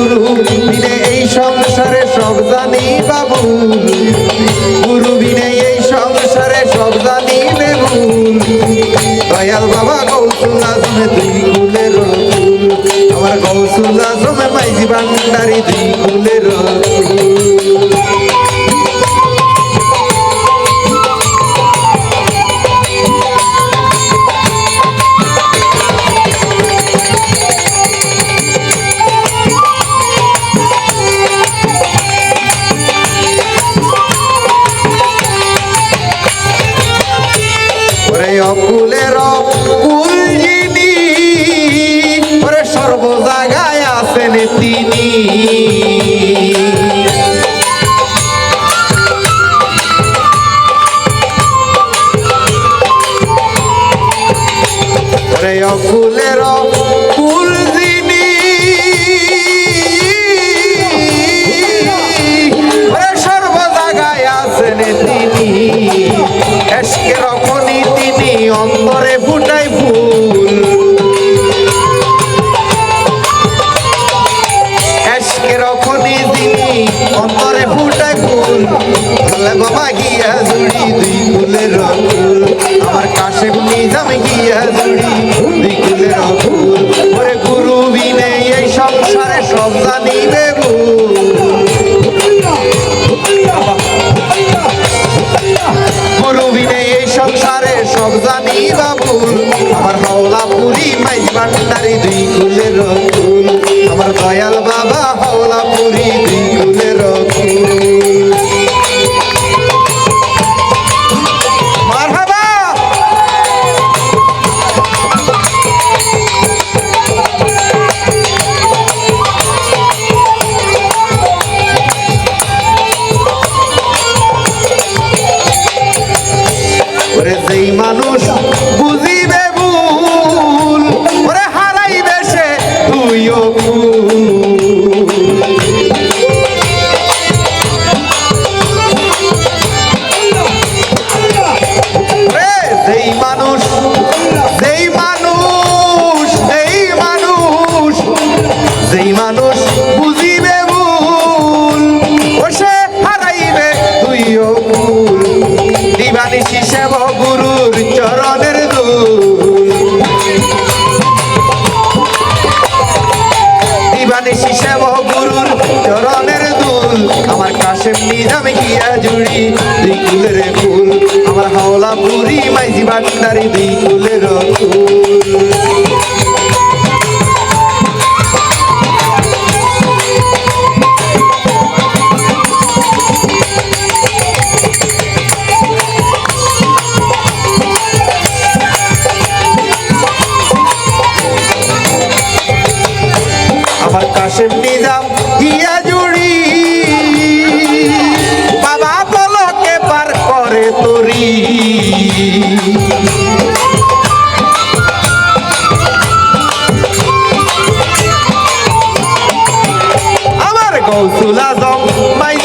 গুরু বিনে এই সংসারে সব জানি বাবু। গুরু বিনে এই সংসারে সব জানি বেবু। দয়াল বাবা কৌতুল আজমে তুমি প্রিয় ফুলের দয়াল বাবা হাওলা পুরি দিগুনের Rezeima গুরুর চরণের দিবানিশি সেব গুরুর চরণের দুল আমার কাশেম নিজামে গিয়া জুড়ি দুই কুলের ফুল। আমার হাওলা পুরি মাইজি বান্দারি দুই কুলের ফুল। কাশেম নিজাম হিয়া জুড়ি। বাবা পলকে পার করে তরি। আমার গৌসুল আজম মাই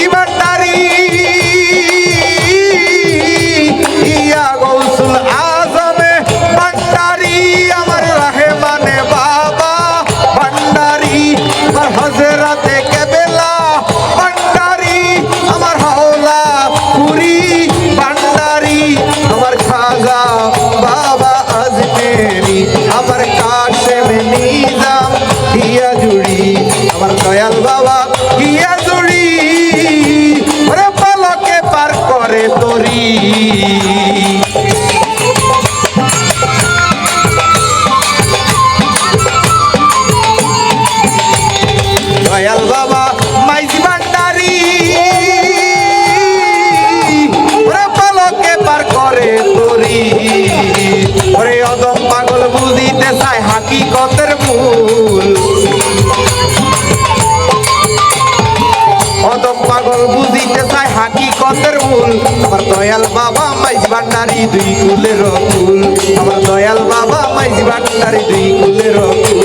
দয়াল বাবা মাইজ ভান্ডারি, দুই কুলের কুল আমার দয়াল বাবা মাইজ ভান্ডারি, দুই কুলের কুল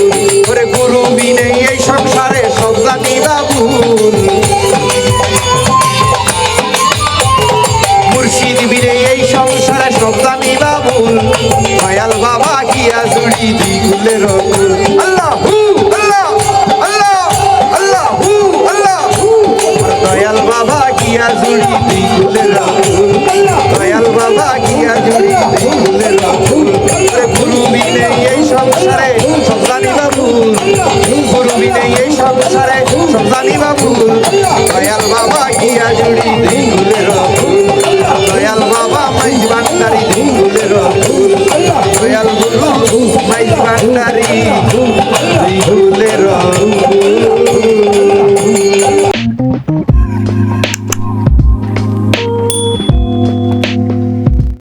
ওরে গুরু বিনে এই সংসারে সব জানি বাবু মুর্শিদ বিনে এই সংসারে সব জানি বাবুল। দয়াল বাবা কিয়া জুড়ি, দুই কুলের কুল ফুলের রং